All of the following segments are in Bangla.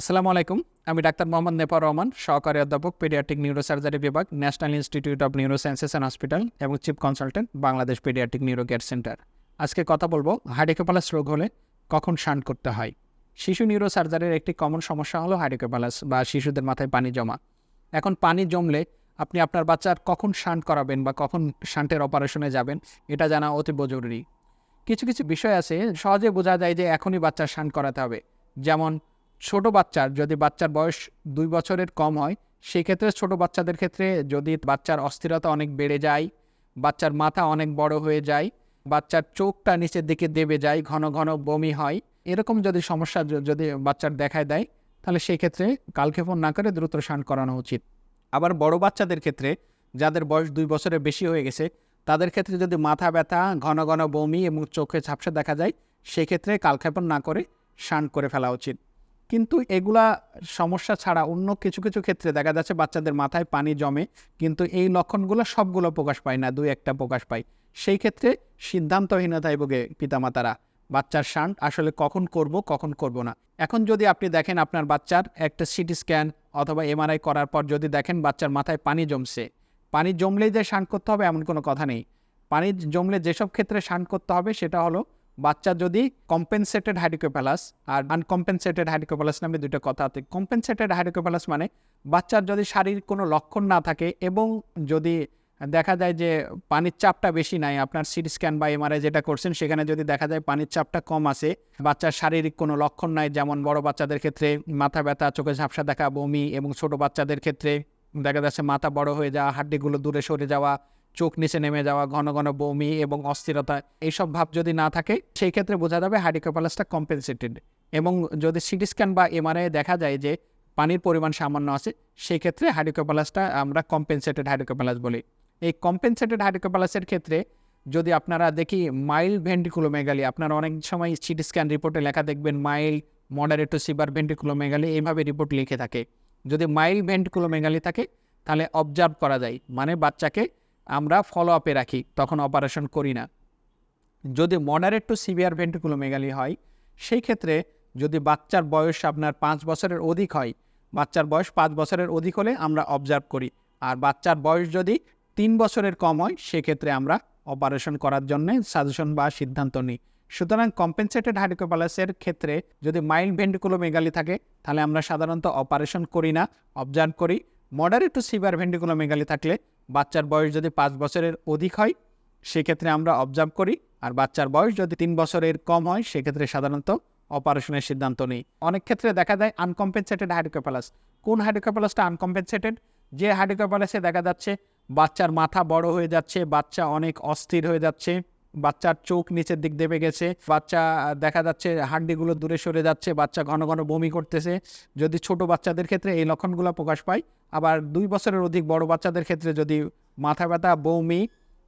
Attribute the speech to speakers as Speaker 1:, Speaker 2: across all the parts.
Speaker 1: আসসালামু আলাইকুম। আমি ডাক্তার মোহাম্মদ নেপার রহমান, সহকারী অধ্যাপক, পেডিয়াট্রিক নিউরোসার্জারি বিভাগ, national institute of neurosciences and hospital এবং chief consultant, Bangladesh pediatric neuro care centre. আজকে কথা বলব হাইড্রোকেপালাস রোগ হলে কখন শান্ট করতে হয়? শিশু নিউরোসার্জারির একটি কমন সমস্যা হলো হাইড্রোকেপালাস বা শিশুদের মাথায় পানি জমা। এখন পানি জমলে আপনি আপনার বাচ্চার কখন শান্ট করাবেন বা কখন শান্টের অপারেশনে যাবেন, এটা জানা অতীব জরুরি। কিছু কিছু বিষয় আছে, সহজে বোঝা যায় যে এখনই বাচ্চার শান্ট করাতে হবে। যেমন ছোট বাচ্চার যদি বাচ্চার বয়স দুই বছরের কম হয় সেই ক্ষেত্রে ছোট বাচ্চাদের ক্ষেত্রে যদি বাচ্চার অস্থিরতা অনেক বেড়ে যায়, বাচ্চার মাথা অনেক বড় হয়ে যায়, বাচ্চার চোখটা নিচের দিকে দেবে যায়, ঘন ঘন বমি হয়, এরকম যদি সমস্যা যদি বাচ্চার দেখায় দেয়, তাহলে সেই ক্ষেত্রে কালক্ষেপণ না করে দ্রুত স্নান করানো উচিত। আবার বড় বাচ্চাদের ক্ষেত্রে যাদের বয়স দুই বছরের বেশি হয়ে গেছে, তাদের ক্ষেত্রে যদি মাথা ব্যথা, ঘন ঘন বমি এবং চোখে ঝাপসা দেখা যায়, সেক্ষেত্রে কালক্ষেপণ না করে স্নান করে ফেলা উচিত। কিন্তু এগুলা সমস্যা ছাড়া অন্য কিছু কিছু ক্ষেত্রে দেখা যাচ্ছে বাচ্চাদের মাথায় পানি জমে, কিন্তু এই লক্ষণগুলো সবগুলো প্রকাশ পায় না, দুই একটা প্রকাশ পায়। সেই ক্ষেত্রে সিদ্ধান্তহীনতায় ভোগে পিতামাতারা, বাচ্চার শান্ট আসলে কখন করব কখন করব না। এখন যদি আপনি দেখেন আপনার বাচ্চার একটা সিটি স্ক্যান অথবা এমআরআই করার পর যদি দেখেন বাচ্চার মাথায় পানি জমছে, পানি জমলেই যে শান্ট করতে হবে এমন কোনো কথা নেই। পানি জমলে যেসব ক্ষেত্রে শান্ট করতে হবে সেটা হলো বাচ্চা যদি কম্পেনসেটেড হাইড্রোকোপ্যালাস আর আনকম্পেনসেটেড হাইড্রোকোপ্যালাস নামে দুটো কথা আছে। কম্পেনসেটেড হাইড্রোকোপ্যালাস মানে বাচ্চার যদি শারীরিক কোনো লক্ষণ না থাকে এবং যদি দেখা যায় যে পানির চাপটা বেশি নাই, আপনার সিটি স্ক্যান বা এমআরআই যেটা করছেন, সেখানে যদি দেখা যায় পানির চাপটা কম আছে, বাচ্চার শারীরিক কোনো লক্ষণ নাই, যেমন বড় বাচ্চাদের ক্ষেত্রে মাথা ব্যথা চোখে ঝাপসা দেখা, বমি এবং ছোট বাচ্চাদের ক্ষেত্রে দেখা যাচ্ছে মাথা বড় হয়ে যাওয়া, হাড্ডিগুলো দূরে সরে যাওয়া চোখ নিচে নেমে যাওয়া, ঘন ঘন বমি এবং অস্থিরতা, এইসব ভাব যদি না থাকে, সেই ক্ষেত্রে বোঝা যাবে হাইড্রোকোপালাসটা কম্পেনসেটেড এবং যদি সিটি স্ক্যান বা এমআরআই দেখা যায় যে পানির পরিমাণ সামান্য আছে, সেই ক্ষেত্রে হাইড্রোকোপালাসটা আমরা কম্পেনসেটেড হাইড্রোকোপালাস বলি। এই কম্পেনসেটেড হাইড্রোকোপালাসের ক্ষেত্রে যদি আপনারা দেখি মাইল্ড ভেন্টিকুলোমেগালি আপনারা অনেক সময় সিটি স্ক্যান রিপোর্টে লেখা দেখবেন mild moderate to severe ventriculomegaly এইভাবে রিপোর্ট লিখে থাকে। যদি মাইল্ড ভেন্টিকুলোমেগালি থাকে, তাহলে অবজার্ভ করা যায়। মানে বাচ্চাকে আমরা ফলো আপে রাখি, তখন অপারেশন করি না। যদি মডারেট টু সিভিয়ার ভেন্টিকুলোমেগালি হয়, সেই ক্ষেত্রে যদি বাচ্চার বয়স আপনার পাঁচ বছরের অধিক হয়, বাচ্চার বয়স পাঁচ বছরের অধিক হলে আমরা অবজার্ভ করি। আর বাচ্চার বয়স যদি তিন বছরের কম হয়, সেক্ষেত্রে আমরা অপারেশন করার জন্য সাজেশন বা সিদ্ধান্ত নিই। সুতরাং কম্পেনসেটেড হাইড্রোকোপালাসের ক্ষেত্রে যদি মাইল্ড ভেন্টিকুলোমেগালি থাকে, তাহলে আমরা সাধারণত অপারেশন করি না অবজার্ভ করি। মডারেট টু সিভিয়ার ভেন্টিকুলোমেগালি থাকলে বাচ্চার বয়স যদি পাঁচ বছরের অধিক হয়, সেক্ষেত্রে আমরা অবজার্ভ করি। আর বাচ্চার বয়স যদি তিন বছরের কম হয়, সেক্ষেত্রে সাধারণত অপারেশনের সিদ্ধান্ত নেই। অনেক ক্ষেত্রে দেখা যায় আনকম্পেনসেটেড হাইড্রোকোপালাস কোন হাইড্রোকোপালাসটা আনকম্পেনসেটেড যে হাইড্রোকোপালাসে দেখা যাচ্ছে বাচ্চার মাথা বড় হয়ে যাচ্ছে, বাচ্চা অনেক অস্থির হয়ে যাচ্ছে। বাচ্চার চোখ নিচের দিক দেবে গেছে। বাচ্চা দেখা যাচ্ছে হাড্ডিগুলো দূরে সরে যাচ্ছে, বাচ্চা ঘন ঘন বমি করতেছে। যদি ছোট বাচ্চাদের ক্ষেত্রে এই লক্ষণগুলো প্রকাশ পায়, আবার দুই বছরের অধিক বড় বাচ্চাদের ক্ষেত্রে যদি মাথা ব্যথা, বমি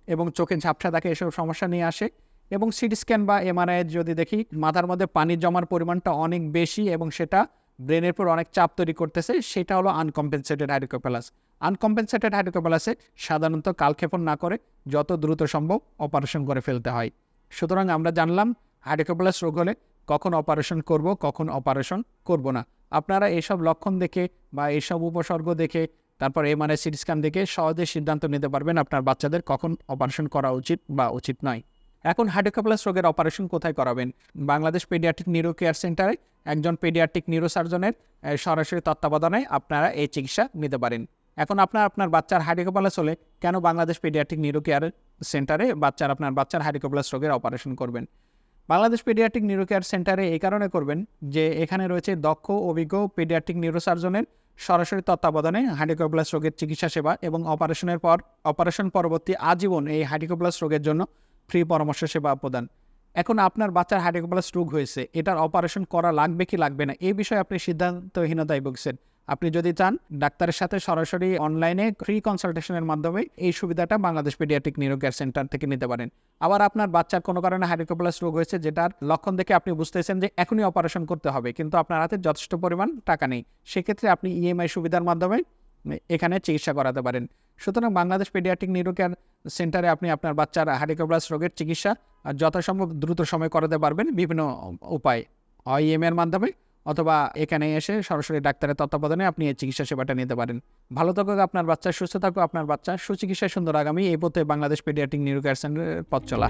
Speaker 1: এবং চোখে ঝাপসা থাকে, এসব সমস্যা নিয়ে আসে। এবং সিটি স্ক্যান বা এমআরআই যদি দেখি, মাথার মধ্যে পানি জমার পরিমাণটা অনেক বেশি এবং সেটা ব্রেনের পর অনেক চাপ তৈরি করতেছে, সেটা হলো আনকম্পেনসেটেড হাইড্রোকোপ্যালাস আনকম্পেনসেটেড হাইড্রোকোপ্যালাসে সাধারণত কালক্ষেপণ না করে যত দ্রুত সম্ভব অপারেশন করে ফেলতে হয়। সুতরাং আমরা জানলাম হাইড্রোকোপ্যালাস রোগ হলে কখন অপারেশন করব, কখন অপারেশন করব না। আপনারা এসব লক্ষণ দেখে বা এইসব উপসর্গ দেখে, তারপর এমআরআই সিটি স্ক্যান দেখে সহজে সিদ্ধান্ত নিতে পারবেন আপনার বাচ্চাদের কখন অপারেশন করা উচিত বা উচিত নয়। এখন হাইড্রোকোপ্যালাস রোগের অপারেশন কোথায় করাবেন? বাংলাদেশ পেডিয়াট্রিক নিউরো কেয়ার সেন্টারে একজন পেডিয়াট্রিক নিউরোসার্জনের সরাসরি তত্ত্বাবধানে আপনারা এই চিকিৎসা নিতে পারেন। এখন আপনার আপনার বাচ্চার হাইড্রোকোপ্যালাস হলে কেন বাংলাদেশ পেডিয়াট্রিক নিউরো কেয়ার সেন্টারে বাচ্চার, আপনার বাচ্চার হাইড্রোকোপ্যালাস রোগের অপারেশন করবেন? বাংলাদেশ পেডিয়াট্রিক নিউরো কেয়ার সেন্টারে এই কারণে করবেন যে এখানে রয়েছে দক্ষ, অভিজ্ঞ পেডিয়াট্রিক নিউরোসার্জনের সরাসরি তত্ত্বাবধানে হাইড্রোকোপ্লাস রোগের চিকিৎসা সেবা এবং অপারেশনের পর, অপারেশন পরবর্তী আজীবন এই হাইড্রোকোপ্লাস রোগের জন্য ফ্রি পরামর্শ সেবা প্রদান। এখন আপনার বাচ্চার হাইড্রোকোপ্লাস রোগ হয়েছে, এটার অপারেশন করা লাগবে কি লাগবে না এই বিষয়ে আপনি সিদ্ধান্তহীনতায় ভুগছেন। আপনি যদি চান, ডাক্তারের সাথে সরাসরি অনলাইনে ফ্রি কনসালটেশনের মাধ্যমে এই সুবিধাটা Bangladesh pediatric neuro care centre থেকে নিতে পারেন। আবার আপনার বাচ্চার কোনো কারণে হাইড্রোকোপ্লাস রোগ হয়েছে, যেটার লক্ষণ দেখে আপনি বুঝতেছেন যে এখনই অপারেশন করতে হবে, কিন্তু আপনার হাতে যথেষ্ট পরিমাণ টাকা নেই। সেক্ষেত্রে আপনি ইএমআই সুবিধার মাধ্যমে এখানে চিকিৎসা করাতে পারেন। সুতরাং বাংলাদেশ পেডিয়াট্রিক নিউরো কেয়ার সেন্টারে আপনি আপনার বাচ্চার হাইড্রোকোপ্লাস রোগের চিকিৎসা যথাসম্ভব দ্রুত সময় করাতে পারবেন বিভিন্ন উপায়ে। ইএমআই এর মাধ্যমে অথবা এখানে এসে সরাসরি ডাক্তারের তত্ত্বাবধানে আপনি এই চিকিৎসা সেবাটা নিতে পারেন। ভালো থাকুক আপনার বাচ্চা, সুস্থ থাকুক আপনার বাচ্চা। সুচিকিৎসায় সুন্দর আগামী। এই পথে বাংলাদেশ পেডিয়াটিক নিউরো কেয়ার সেন্টারের পথ চলা।